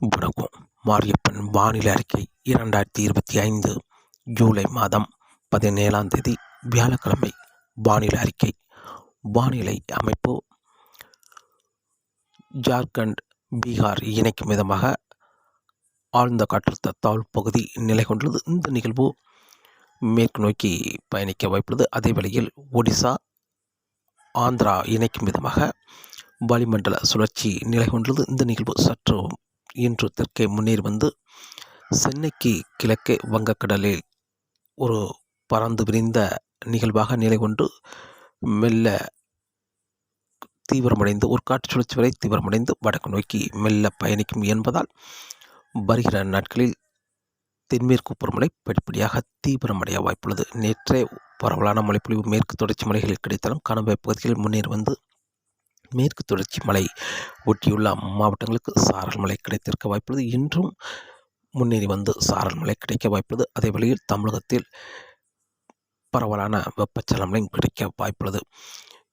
வணக்கம் மாரியப்பன் வானிலை அறிக்கை இரண்டாயிரத்தி இருபத்தி ஐந்து ஜூலை மாதம் பதினேழாம் தேதி வியாழக்கிழமை. வானிலை அறிக்கை. வானிலை அமைப்பு. ஜார்க்கண்ட் பீகார் இணைக்கும் விதமாக ஆழ்ந்த காற்றழுத்த தாழ்வு பகுதி நிலை கொண்டுள்ளது. இந்த நிகழ்வு மேற்கு நோக்கி பயணிக்க வாய்ப்புள்ளது. அதே வேளையில் ஒடிசா ஆந்திரா இணைக்கும் விதமாக வளிமண்டல சுழற்சி நிலை கொண்டுள்ளது. இந்த நிகழ்வு சற்று இன்று தெற்கே முன்னேறி வந்து சென்னைக்கு கிழக்கே வங்கக்கடலில் ஒரு பறந்து விரிந்த நிகழ்வாக நிலை கொண்டு மெல்ல தீவிரமடைந்து ஒரு காற்று சுழற்சி வரை தீவிரமடைந்து வடக்கு நோக்கி மெல்ல பயணிக்கும் என்பதால் வருகிற நாட்களில் தென்மேற்கு பருவமழை படிப்படியாக தீவிரமடைய வாய்ப்புள்ளது. நேற்றே பரவலான மழைப்பொழிவு மேற்கு தொடர்ச்சி மலைகளில் கிடைத்தாலும் கனவை பகுதிகளில் முன்னேறி வந்து மேற்கு தொடர்ச்சி மலை ஒட்டியுள்ள மாவட்டங்களுக்கு சாரல் மழை கிடைத்திருக்க வாய்ப்புள்ளது. இன்றும் முன்னேறி வந்து சாரல் மழை கிடைக்க வாய்ப்புள்ளது. அதே வழியில் தமிழகத்தில் பரவலான வெப்பச்சலமலையும் கிடைக்க வாய்ப்புள்ளது.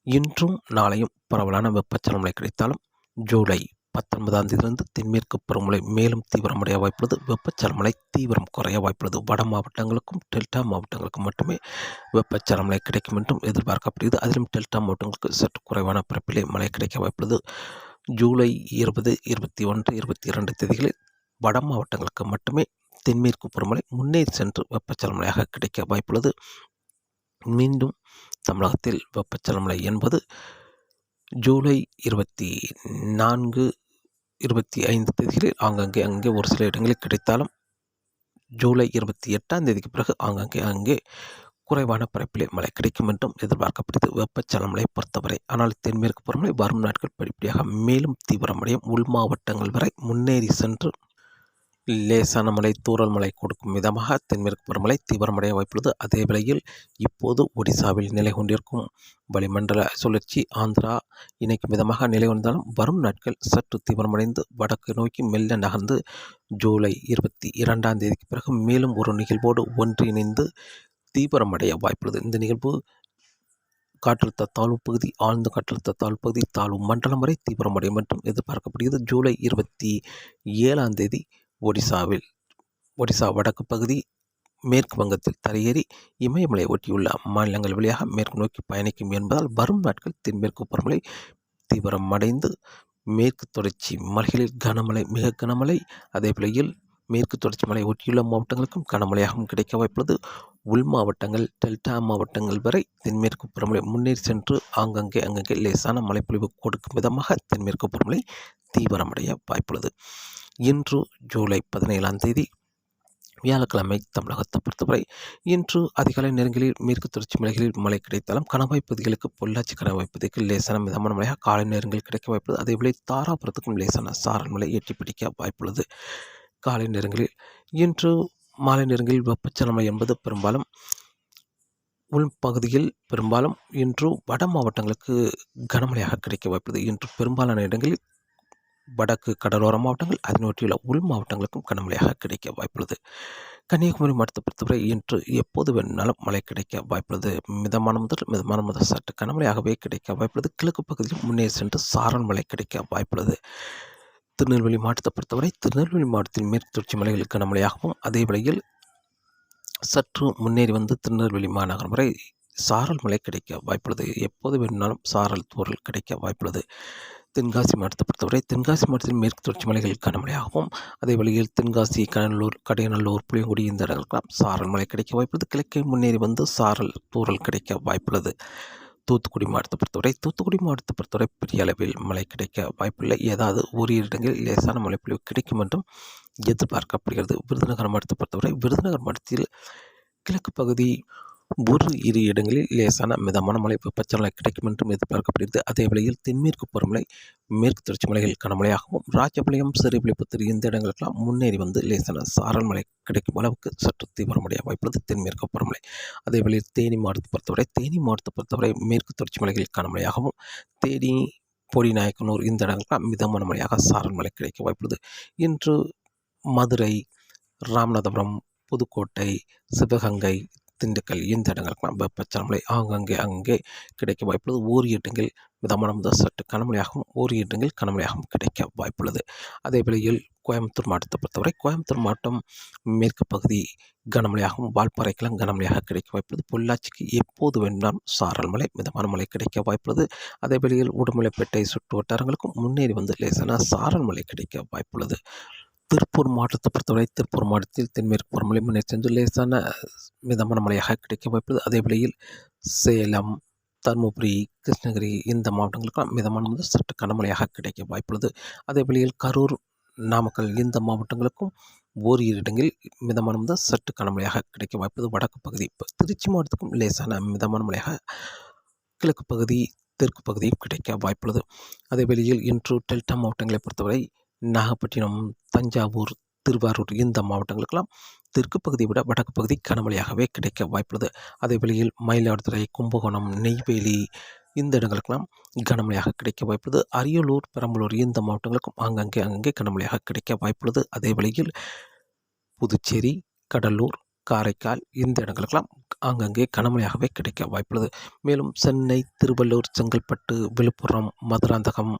இன்றும் நாளையும் பரவலான வெப்பச்சலமலை கிடைத்தாலும் ஜூலை பத்தொன்பதாம் தேதியிலிருந்து தென்மேற்கு பருவமழை மேலும் தீவிரமடைய வாய்ப்புள்ளது. வெப்பச்சலமலை தீவிரம் குறைய வாய்ப்புள்ளது. வட மாவட்டங்களுக்கும் டெல்டா மாவட்டங்களுக்கும் மட்டுமே வெப்பச்சலமலை கிடைக்கும் என்றும் எதிர்பார்க்கப்படுகிறது. அதிலும் டெல்டா மாவட்டங்களுக்கு சற்று குறைவான பரப்பிலே மழை கிடைக்க வாய்ப்புள்ளது. ஜூலை இருபது இருபத்தி ஒன்று இருபத்தி இரண்டு தேதிகளில் வட மாவட்டங்களுக்கு மட்டுமே தென்மேற்கு பருவமழை முன்னேறி சென்று வெப்பச்சலமலையாக கிடைக்க வாய்ப்புள்ளது. மீண்டும் தமிழகத்தில் வெப்பச்சலமலை என்பது ஜூலை இருபத்தி நான்கு இருபத்தி ஐந்து தேதிகளில் ஆங்காங்கே அங்கே ஒரு சில இடங்களில் கிடைத்தாலும் ஜூலை இருபத்தி எட்டாம் தேதிக்கு பிறகு ஆங்காங்கே அங்கே குறைவான பரப்பிலே மழை கிடைக்கும் என்றும் எதிர்பார்க்கப்படுகிறது வெப்பச்சலமலை பொறுத்தவரை ஆனால் தென்மேற்கு பருவமழை வரும் நாட்கள் படிப்படியாக மேலும் தீவிரமடையும். உள் மாவட்டங்கள் வரை முன்னேறி சென்று லேசான மழை தூறல் மழை கொடுக்கும் விதமாக தென்மேற்கு பருவமழை தீவிரமடைய வாய்ப்புள்ளது. அதே வேளையில் இப்போது ஒடிசாவில் நிலை கொண்டிருக்கும் வளிமண்டல சுழற்சி ஆந்திரா இணைக்கும் விதமாக நிலை கொண்டாலும் வரும் நாட்கள் சற்று தீவிரமடைந்து வடக்கு நோக்கி மெல்ல நகர்ந்து ஜூலை இருபத்தி இரண்டாம் தேதிக்கு பிறகு மேலும் ஒரு நிகழ்வோடு ஒன்றிணைந்து தீவிரமடைய வாய்ப்புள்ளது. இந்த நிகழ்வு காற்றழுத்த தாழ்வு பகுதி ஆழ்ந்த காற்றழுத்த தாழ்வு பகுதி தாழ்வு மண்டலம் வரை தீவிரமடையும் என்றும் எதிர்பார்க்கப்படுகிறது. ஜூலை இருபத்தி ஏழாம் தேதி ஒடிசாவில் ஒடிசா வடக்கு பகுதி மேற்கு வங்கத்தில் தரையேறி இமயமலை ஒட்டியுள்ள மாநிலங்கள் வழியாக மேற்கு நோக்கி பயணிக்கும் என்பதால் வரும் நாட்கள் தென்மேற்கு பருவமழை தீவிரமடைந்து மேற்கு தொடர்ச்சி மலைகளில் கனமழை மிக கனமழை. அதே வேளையில் மேற்கு தொடர்ச்சி மலை ஒட்டியுள்ள மாவட்டங்களுக்கும் கனமழையாகவும் கிடைக்க வாய்ப்புள்ளது. உள் மாவட்டங்கள் டெல்டா மாவட்டங்கள் வரை தென்மேற்கு புறமலை முன்னேறி சென்று ஆங்கங்கே அங்கங்கே லேசான மழைப்பொழிவு கொடுக்கும் விதமாக தென்மேற்கு புறமலை தீவிரமடைய வாய்ப்புள்ளது. இன்று ஜூலை பதினேழாம் தேதி வியாழக்கிழமை தமிழகத்தை பொறுத்தவரை இன்று அதிகாலை நேரங்களில் மேற்கு தொடர்ச்சி மலைகளில் மழை கிடைத்தாலும் கணவாய் பகுதிகளுக்கு பொள்ளாச்சி கணவாய் பகுதிக்கு லேசான மிதமான மழையாக காலை நேரங்களில் கிடைக்க வாய்ப்புள்ளது. அதேபோல தாராபுரத்துக்கும் லேசான சாரல் மழை எட்டி பிடிக்க வாய்ப்புள்ளது. காலை நேரங்களில் இன்று மாலை நேரங்களில் வெப்பச்சலமை என்பது பெரும்பாலும் உள்பகுதியில் பெரும்பாலும் இன்று வட மாவட்டங்களுக்கு கனமழையாக கிடைக்க வாய்ப்புள்ளது. இன்று பெரும்பாலான இடங்களில் வடக்கு கடலோர மாவட்டங்கள் அதனொட்டியுள்ள உள் மாவட்டங்களுக்கும் கனமழையாக கிடைக்க வாய்ப்புள்ளது. கன்னியாகுமரி மாவட்டத்தை பொறுத்தவரை இன்று எப்போது வேணும்னாலும் மழை கிடைக்க வாய்ப்புள்ளது. மிதமான முதல் மிதமான முதல் சற்று கனமழையாகவே கிடைக்க வாய்ப்புள்ளது. கிழக்கு பகுதியில் முன்னே சென்று சாரல் மழை கிடைக்க வாய்ப்புள்ளது. திருநெல்வேலி மாவட்டத்தை பொறுத்தவரை திருநெல்வேலி மாவட்டத்தில் மேற்கு தொடர்ச்சி மலைகளுக்கு கனமழையாகவும் அதே வேளையில் சற்று முன்னேறி வந்து திருநெல்வேலி மாநகரம் வரை சாரல் மழை கிடைக்க வாய்ப்புள்ளது. எப்போது வேணும்னாலும் சாரல் தூரல் கிடைக்க வாய்ப்புள்ளது. தென்காசி மாவட்டத்தை பொறுத்தவரை தென்காசி மாவட்டத்தில் மேற்கு தொடர்ச்சி மலைகள் கனமழையாகவும் அதே வழியில் தென்காசி கனலூர் கடையநல்லூர் புளியங்குடி இந்த இடங்களுக்கெல்லாம் சாரல் மழை கிடைக்க வாய்ப்புள்ளது. கிழக்கே முன்னேறி வந்து சாரல் தூரல் கிடைக்க வாய்ப்புள்ளது. தூத்துக்குடி மாவட்டத்தை பொறுத்தவரை தூத்துக்குடி மாவட்டத்தை பொறுத்தவரை பெரிய அளவில் மழை கிடைக்க வாய்ப்பில்லை. ஏதாவது ஓரிரு இடங்களில் லேசான மழைப்பொழிவு கிடைக்கும் என்றும் எதிர்பார்க்கப்படுகிறது. விருதுநகர் மாவட்டத்தை பொறுத்தவரை விருதுநகர் மாவட்டத்தில் கிழக்கு பகுதி ஒரு இரு இடங்களில் லேசான மிதமான மழை வெப்பச்சலனை கிடைக்கும் என்றும் எதிர்பார்க்கப்படுகிறது. அதே வேளையில் தென்மேற்கு பருவமழை மேற்கு தொடர்ச்சி மலைகள் கனமழையாகவும் ராஜபாளையம் சிறுபிளிப்புத்தூர் இந்த இடங்களுக்கெல்லாம் முன்னேறி வந்து லேசான சாரல் மழை கிடைக்கும் அளவுக்கு சற்று தீவிரமடைய வாய்ப்புள்ளது தென்மேற்கு பருவமழை அதே வேளையில் தேனி மாவட்டத்தை பொறுத்தவரை தேனி மாவட்டத்தை பொறுத்தவரை மேற்கு தொடர்ச்சி மலைகள் கனமழையாகவும் தேனி பொடிநாயக்கனூர் இந்த இடங்களுக்கெல்லாம் மிதமான மழையாக சாரல் மழை கிடைக்க வாய்ப்புள்ளது இன்று மதுரை ராமநாதபுரம் புதுக்கோட்டை சிவகங்கை திண்டுக்கல் இந்த இடங்களுக்கெல்லாம் வெப்பச்சலமலை ஆங்கங்கே அங்கே கிடைக்க வாய்ப்புள்ளது. ஓரிரு மிதமான முதல் சற்று கனமழையாகவும் ஓரிரு இடங்களில் கனமழையாகவும் கிடைக்க வாய்ப்புள்ளது. அதே வேளையில் கோயம்புத்தூர் மாவட்டத்தை பொறுத்தவரை கோயம்புத்தூர் மாவட்டம் மேற்கு பகுதி கனமழையாகவும் வால்பாறைக்கெல்லாம் கனமழையாக கிடைக்க வாய்ப்புள்ளது. பொள்ளாச்சிக்கு எப்போது வேண்டாம் சாரல் மலை மிதமான மழை கிடைக்க வாய்ப்புள்ளது. அதே வேளையில் உடுமலைப்பேட்டை சுற்று வட்டாரங்களுக்கும் முன்னேறி வந்து லேசான சாரல் மழை கிடைக்க வாய்ப்புள்ளது. திருப்பூர் மாவட்டத்தை பொறுத்தவரை திருப்பூர் மாவட்டத்தில் தென்மேற்கு பருவமழை முன்னே லேசான மிதமான மழையாக கிடைக்க வாய்ப்புள்ளது. அதே வேளையில் சேலம் தருமபுரி கிருஷ்ணகிரி இந்த மாவட்டங்களுக்கும் மிதமான முதல் சற்று கனமழையாக கிடைக்க வாய்ப்புள்ளது. அதே வேளையில் கரூர் நாமக்கல் இந்த மாவட்டங்களுக்கும் ஓரிரு இடங்களில் மிதமான முதல் சற்று கனமழையாக கிடைக்க வாய்ப்புள்ளது. வடக்கு பகுதி இப்போ திருச்சி மாவட்டத்துக்கும் லேசான மிதமான மழையாக கிழக்கு பகுதி தெற்கு பகுதியும் கிடைக்க வாய்ப்புள்ளது. அதே வேளையில் இன்று டெல்டா மாவட்டங்களை பொறுத்தவரை நாகப்பட்டினம் தஞ்சாவூர் திருவாரூர் இந்த மாவட்டங்களுக்கெல்லாம் தெற்கு பகுதியை விட வடக்கு பகுதி கனமழையாகவே கிடைக்க வாய்ப்புள்ளது. அதே வேளையில் மயிலாடுதுறை கும்பகோணம் நெய்வேலி இந்த இடங்களுக்கெல்லாம் கனமழையாக கிடைக்க வாய்ப்புள்ளது. அரியலூர் பெரம்பலூர் இந்த மாவட்டங்களுக்கும் ஆங்கங்கே அங்கங்கே கனமழையாக கிடைக்க வாய்ப்புள்ளது. அதே வேளையில் புதுச்சேரி கடலூர் காரைக்கால் இந்த இடங்களுக்கெல்லாம் அங்கங்கே கனமழையாகவே கிடைக்க வாய்ப்புள்ளது. மேலும் சென்னை திருவள்ளூர் செங்கல்பட்டு விழுப்புரம் மதுராந்தகம்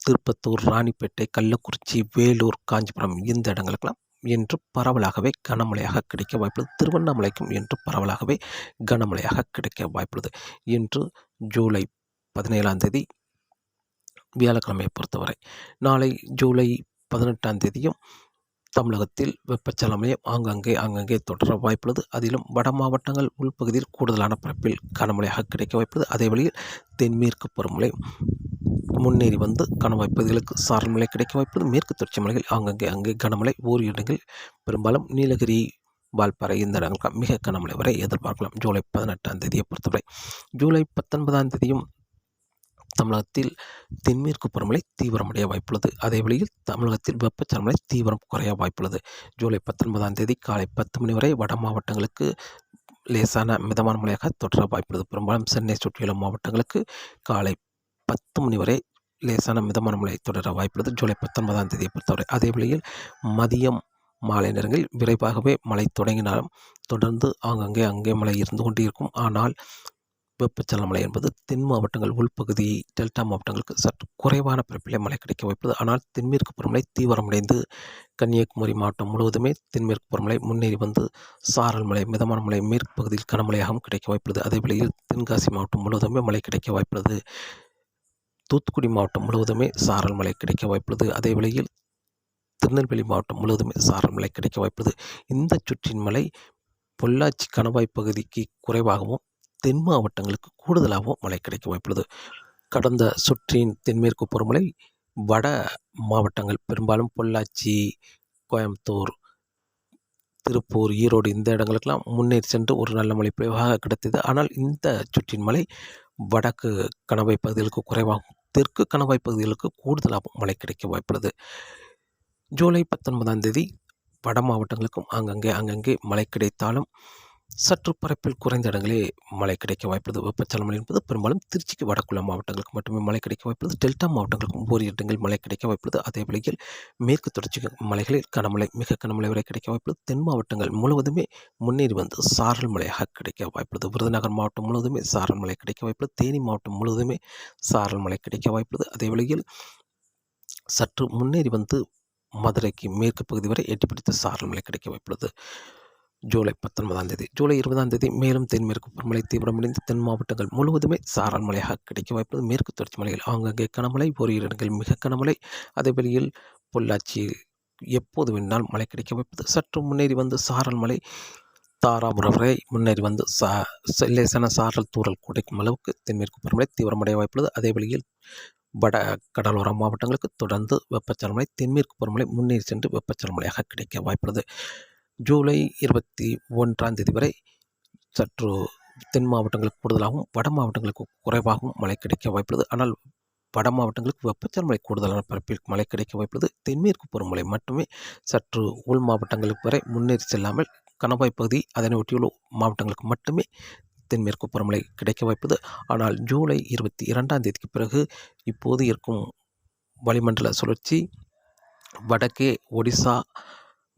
திருப்பத்தூர் ராணிப்பேட்டை கள்ளக்குறிச்சி வேலூர் காஞ்சிபுரம் இந்த இடங்களுக்கெல்லாம் என்று பரவலாகவே கனமழையாக கிடைக்க வாய்ப்புள்ளது. திருவண்ணாமலைக்கும் என்று பரவலாகவே கனமழையாக கிடைக்க வாய்ப்புள்ளது. என்று ஜூலை பதினேழாம் தேதி வியாழக்கிழமையை பொறுத்தவரை நாளை ஜூலை பதினெட்டாம் தேதியும் தமிழகத்தில் வெப்பச்சலமையும் ஆங்காங்கே ஆங்காங்கே தொடர வாய்ப்புள்ளது. அதிலும் வட மாவட்டங்கள் உள்பகுதியில் கூடுதலான பரப்பில் கனமழையாக கிடைக்க வாய்ப்புள்ளது. அதே வழியில் தென்மேற்கு பருவமழை முன்னேறி வந்து கனமழை பகுதிகளுக்கு சாரல் மழை கிடைக்க வாய்ப்புள்ளது. மேற்கு தொடர்ச்சி மலைகள் அங்கங்கே அங்கே கனமழை ஓர் இடங்களில் பெரும்பாலும் நீலகிரி வால்பாறை இந்த இடங்களுக்கு மிக கனமழை வரை எதிர்பார்க்கலாம். ஜூலை பதினெட்டாம் தேதியை பொறுத்தவரை ஜூலை பத்தொன்பதாம் தேதியும் தமிழகத்தில் தென்மேற்கு பருவமழை தீவிரமடைய வாய்ப்புள்ளது. அதே வழியில் தமிழகத்தில் வெப்பச்சலமழை தீவிரம் குறைய வாய்ப்புள்ளது. ஜூலை பத்தொன்பதாம் தேதி காலை பத்து மணி வரை வட மாவட்டங்களுக்கு லேசான மிதமான மழையாக தொடர வாய்ப்புள்ளது. பெரும்பாலும் சென்னை சுற்றியுள்ள மாவட்டங்களுக்கு காலை பத்து மணி வரை லேசான மிதமான மழை தொடர வாய்ப்புள்ளது. ஜூலை பத்தொன்பதாம் தேதியை பொறுத்தவரை அதே வேளையில் மதியம் மாலை நேரங்களில் விரைவாகவே மழை தொடங்கினாலும் தொடர்ந்து ஆங்கங்கே அங்கே மழை இருந்து கொண்டே இருக்கும் ஆனால் வெப்பச்சலன மழை என்பது தென் மாவட்டங்கள் உள்பகுதி டெல்டா மாவட்டங்களுக்கு சற்று குறைவான பரப்பிலே மழை கிடைக்க வாய்ப்புள்ளது. ஆனால் தென்மேற்கு பருவமழை தீவிரமடைந்து கன்னியாகுமரி மாவட்டம் முழுவதுமே தென்மேற்கு பருவமழை முன்னேறி வந்து சாரல் மழை மிதமான மழை மேற்கு பகுதியில் கனமழையாகவும் கிடைக்க வாய்ப்புள்ளது. அதே வேளையில் தென்காசி மாவட்டம் முழுவதுமே மழை கிடைக்க வாய்ப்புள்ளது. தூத்துக்குடி மாவட்டம் முழுவதுமே சாரல் மழை கிடைக்க வாய்ப்புள்ளது. அதே வேளையில் திருநெல்வேலி மாவட்டம் முழுவதுமே சாரல் மழை கிடைக்க வாய்ப்புள்ளது. இந்த சுற்றின் மழை பொள்ளாச்சி கணவாய் பகுதிக்கு குறைவாகவும் தென் மாவட்டங்களுக்கு கூடுதலாகவும் மழை கிடைக்க வாய்ப்புள்ளது. கடந்த சுற்றின் தென்மேற்கு பொறுமலை வட மாவட்டங்கள் பெரும்பாலும் பொள்ளாச்சி கோயம்புத்தூர் திருப்பூர் ஈரோடு இந்த இடங்களுக்கெல்லாம் முன்னேறி சென்று ஒரு நல்ல மழை பொழிவாக கிடைத்தது. ஆனால் இந்த சுற்றின் மழை வடக்கு கணவாய் பகுதிகளுக்கு குறைவாகவும் தெற்கு கணவாய் பகுதிகளுக்கு கூடுதலாகவும் மழை கிடைக்க வாய்ப்புள்ளது. ஜூலை பத்தொன்பதாம் தேதி வட மாவட்டங்களுக்கும் அங்கங்கே அங்கங்கே மழை கிடைத்தாலும் சற்று பரப்பில் குறைந்த இடங்களே மழை கிடைக்க வாய்ப்புள்ளது. வெப்பச்சலமலை என்பது பெரும்பாலும் திருச்சிக்கு வடக்குள்ள மாவட்டங்களுக்கு மட்டுமே மழை கிடைக்க வாய்ப்புள்ளது. டெல்டா மாவட்டங்களுக்கும் ஒவ்வொரு இடங்களில் மழை கிடைக்க வாய்ப்புள்ளது. அதே வேளையில் மேற்கு தொடர்ச்சி மலைகளில் கனமழை மிக கனமழை வரை கிடைக்க வாய்ப்புள்ளது. தென் மாவட்டங்கள் முழுவதுமே முன்னேறி வந்து சாரல் மழையாக கிடைக்க வாய்ப்புள்ளது. விருதுநகர் மாவட்டம் முழுவதுமே சாரல் மழை கிடைக்க வாய்ப்புள்ளது. தேனி மாவட்டம் முழுவதுமே சாரல் மழை கிடைக்க வாய்ப்புள்ளது. அதே வேளையில் சற்று முன்னேறி வந்து மதுரைக்கு மேற்கு பகுதி வரை எட்டிப்பிடித்து சாரல் மழை கிடைக்க வாய்ப்புள்ளது. ஜூலை பத்தொன்பதாம் தேதி. ஜூலை இருபதாம் தேதி மேலும் தென்மேற்கு பருவமழை தீவிரமடைந்து தென் மாவட்டங்கள் முழுவதுமே சாரல் மழையாக கிடைக்க வாய்ப்பது மேற்கு தொடர்ச்சி மலையில் ஆங்காங்கே கனமழை ஒரு இடங்கள் மிக கனமழை. அதே வழியில் பொள்ளாச்சி எப்போது வேணால் மழை கிடைக்க வாய்ப்பது சற்று முன்னேறி வந்து சாரல் மலை தாராபுரம் வரை முன்னேறி வந்து சா லேசான சாரல் தூரல் குடைக்கும் அளவுக்கு தென்மேற்கு பருவமழை தீவிரமடைய வாய்ப்புள்ளது. அதே வழியில் வட கடலோர மாவட்டங்களுக்கு தொடர்ந்து வெப்பச்சலமலை தென்மேற்கு பருவமழை முன்னேறி சென்று வெப்பச்சலமலையாக கிடைக்க வாய்ப்புள்ளது. ஜூலை இருபத்தி ஒன்றாம் தேதி வரை சற்று தென் மாவட்டங்களுக்கு கூடுதலாகவும் வட மாவட்டங்களுக்கு குறைவாகவும் மழை கிடைக்க வாய்ப்புள்ளது. ஆனால் வட மாவட்டங்களுக்கு வெப்பச்சல் மழை கூடுதலான பரப்பில் மழை கிடைக்க வாய்ப்புள்ளது. தென்மேற்கு பருவமழை மட்டுமே சற்று உள் மாவட்டங்களுக்கு வரை முன்னேறி செல்லாமல் கணவாய் பகுதி அதனை ஒட்டியுள்ள மாவட்டங்களுக்கு மட்டுமே தென்மேற்கு பருவமழை கிடைக்க வாய்ப்பது ஆனால் ஜூலை இருபத்தி இரண்டாம் தேதிக்கு பிறகு இப்போது இருக்கும் வளிமண்டல சுழற்சி வடக்கே ஒடிசா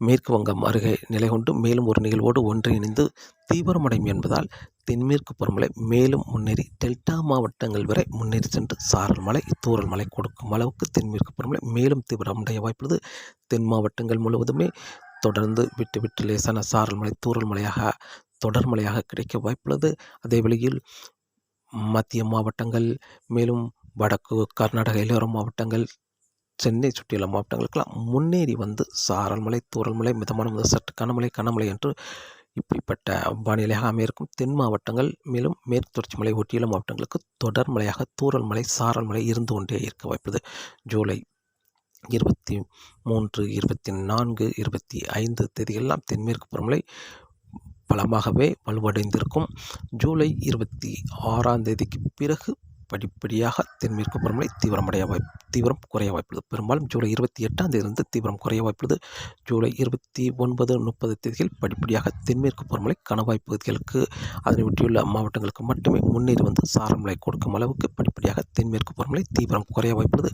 மேற்கு வங்கம் அருகே நிலை கொண்டு மேலும் ஒரு நிகழ்வோடு ஒன்றிணைந்து தீவிரமடையும் என்பதால் தென்மேற்கு பருவமழை மேலும் முன்னேறி டெல்டா மாவட்டங்கள் வரை முன்னேறி சென்று சாரல் மலை தூரல் மலை கொடுக்கும் அளவுக்கு தென்மேற்கு பருவமழை மேலும் தீவிரமடைய வாய்ப்புள்ளது. தென் மாவட்டங்கள் முழுவதுமே தொடர்ந்து விட்டு விட்டு லேசான சாரல் மலை தூரல் மலையாக தொடர் மழையாக கிடைக்க வாய்ப்புள்ளது. அதே வழியில் மத்திய மாவட்டங்கள் மேலும் வடக்கு கர்நாடக இளையோர மாவட்டங்கள் சென்னை சுற்றியுள்ள மாவட்டங்களுக்கெல்லாம் முன்னேறி வந்து சாரல் மலை தூரல் மலை மிதமான முதல் சற்று கனமலை கனமலை என்று இப்படிப்பட்ட வானிலையாக அமையிருக்கும் தென் மாவட்டங்கள் மேலும் மேற்கு தொடர்ச்சி மலை ஒட்டியுள்ள மாவட்டங்களுக்கு தொடர் மலையாக தூறல் மலை சாரல் மலை இருந்து கொண்டே இருக்க வாய்ப்புள்ளது. ஜூலை இருபத்தி மூன்று இருபத்தி நான்கு இருபத்தி ஐந்து தேதிகளெல்லாம் தென்மேற்கு பருவமழை பலமாகவே வலுவடைந்திருக்கும். ஜூலை இருபத்தி ஆறாம் தேதிக்கு பிறகு படிப்படியாக தென்மேற்கு பருவமழை தீவிரமடைய வாய்ப்பு தீவிரம் குறைய வாய்ப்புள்ளது. பெரும்பாலும் ஜூலை இருபத்தி எட்டாம் தேதியிலிருந்து தீவிரம் குறைய வாய்ப்புள்ளது. ஜூலை இருபத்தி ஒன்பது முப்பது தேதிகள் படிப்படியாக தென்மேற்கு பருவமழை கணவாய் பகுதிகளுக்கு அதனை ஒட்டியுள்ள மாவட்டங்களுக்கு மட்டுமே முன்னேறி வந்து சாரமழை கொடுக்கும் அளவுக்கு படிப்படியாக தென்மேற்கு பருவமழை தீவிரம் குறைய வாய்ப்புள்ளது.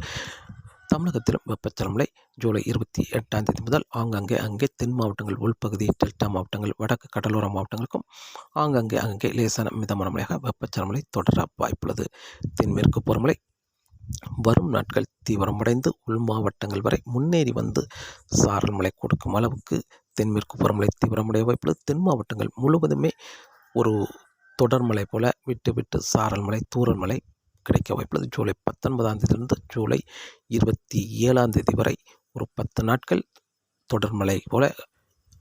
தமிழகத்திலும் வெப்பச்சலமலை ஜூலை இருபத்தி எட்டாம் தேதி முதல் ஆங்காங்கே அங்கே தென் மாவட்டங்கள் உள்பகுதி டெல்டா மாவட்டங்கள் வடக்கு கடலோர மாவட்டங்களுக்கும் ஆங்காங்கே அங்கே லேசான மிதமான மழையாக வெப்பச்சலமலை தொடர வாய்ப்புள்ளது. தென்மேற்கு பருவமழை வரும் நாட்கள் தீவிரமடைந்து உள் மாவட்டங்கள் வரை முன்னேறி வந்து சாரல் மழை கொடுக்கும் அளவுக்கு தென்மேற்கு பருவமழை தீவிரமடைய வாய்ப்புள்ளது. தென் மாவட்டங்கள் முழுவதுமே ஒரு தொடர்மலை போல விட்டு விட்டு சாரல் மழை தூரல் மழை கிடைக்க வாய்ப்புள்ளது. ஜூலை பத்தொன்பதாம் தேதியிலிருந்து ஜூலை இருபத்தி ஏழாம் தேதி வரை ஒரு பத்து நாட்கள் தொடர் மழை போல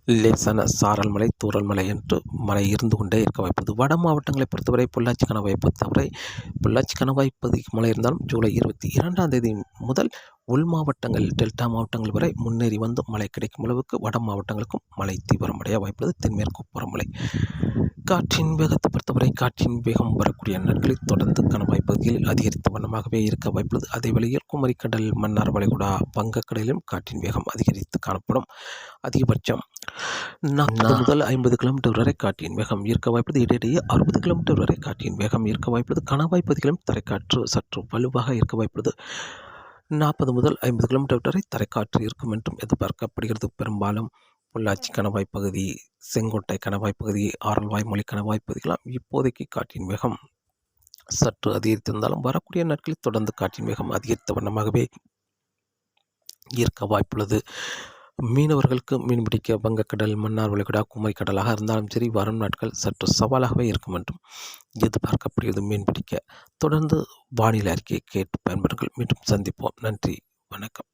லேசான சாரல் மலை தூரல் மலை என்று மழை இருந்து கொண்டே இருக்க வாய்ப்பது வட மாவட்டங்களை பொறுத்தவரை பொள்ளாச்சி வாய்ப்பு தவிர பொள்ளாச்சி கணவாய் பகுதிக்கு மழை இருந்தாலும் ஜூலை இருபத்தி இரண்டாம் தேதி முதல் உள் மாவட்டங்கள் டெல்டா மாவட்டங்கள் வரை முன்னேறி வந்து மழை கிடைக்கும் அளவுக்கு வட மாவட்டங்களுக்கும் மழை தீவிரமடைய வாய்ப்புள்ளது. தென்மேற்கு பருவமழை காற்றின் வேகத்தை பொறுத்தவரை காற்றின் வேகம் வரக்கூடிய நாட்களில் தொடர்ந்து கணவாய் பகுதியில் அதிகரித்த வண்ணமாகவே இருக்க வாய்ப்புள்ளது. அதே வேளையில் குமரிக்கடல் மன்னார் வளைகுடா வங்கக்கடலிலும் காற்றின் வேகம் அதிகரித்து காணப்படும். அதிகபட்சம் நாற்பது முதல் ஐம்பது கிலோமீட்டர் வரை காற்றின் வேகம் ஈர்க்க வாய்ப்பது இடையிடையே அறுபது கிலோமீட்டர் வரை காற்றின் வேகம் ஈர்க்க வாய்ப்பது கணவாய் பகுதிகளும் தரைக்காற்று சற்று வலுவாக இருக்க வாய்ப்புள்ளது. நாற்பது முதல் ஐம்பது கிலோமீட்டர் வரை தரைக்காற்று இருக்கும் என்றும் எதிர்பார்க்கப்படுகிறது. பெரும்பாலும் பொள்ளாச்சி கணவாய் பகுதி செங்கோட்டை கணவாய் பகுதி ஆரல்வாய் மொழி கணவாய் பகுதிகளாம் இப்போதைக்கு காற்றின் வேகம் சற்று அதிகரித்திருந்தாலும் வரக்கூடிய நாட்களில் தொடர்ந்து காற்றின் வேகம் அதிகரித்த வண்ணமாகவே இருக்க வாய்ப்புள்ளது. மீனவர்களுக்கு மீன்பிடிக்க வங்கக்கடல் மன்னார் வளைகுடா குமரி கடலாக இருந்தாலும் சரி வரும் நாட்கள் சற்று சவாலாகவே இருக்கும் என்றும் எதிர்பார்க்கப்படுகிறது. மீன்பிடிக்க தொடர்ந்து வானிலை அறிக்கையை கேட்டு பயன்படுங்கள். மீண்டும் சந்திப்போம். நன்றி. வணக்கம்.